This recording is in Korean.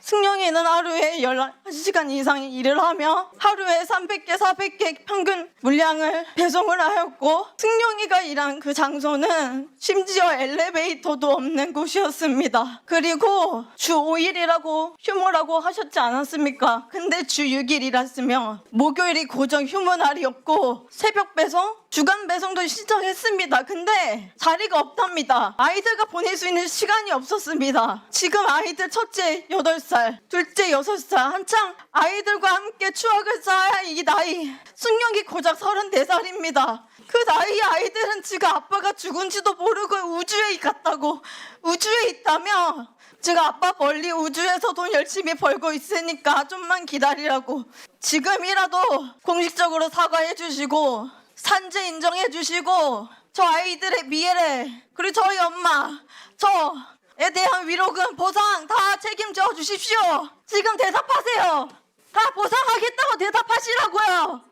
승용이는 하루에 11시간 이상 일을 하며 하루에 300개, 400개 평균 물량을 배송을 하였고 승용이가 일한 그 장소는 심지어 엘리베이터도 없는 곳이었습니다. 그리고 주 5일이라고 휴무라고 하셨지 않았습니까? 근데 주 6일 일했으며 목요일이 고정 휴무 날이었고 새벽 배송, 주간 배송도 신청했습니다. 근데 자리가 없답니다. 아이들과 보낼 수 있는 시간이 없었습니다. 지금 아이들 첫째 8살, 둘째 6살. 한창 아이들과 함께 추억을 쌓아야 할이 나이. 승용이 고작 34살입니다. 그 나이 아이들은 지가 아빠가 죽은지도 모르고 우주에 갔다고. 우주에 있다며? 제가 아빠 멀리 우주에서 돈 열심히 벌고 있으니까 좀만 기다리라고. 지금이라도 공식적으로 사과해 주시고 산재 인정해 주시고 저 아이들의 미래를 그리고 저희 엄마 저에 대한 위로금 보상 다 책임져 주십시오. 지금 대답하세요. 다 보상하겠다고 대답하시라고요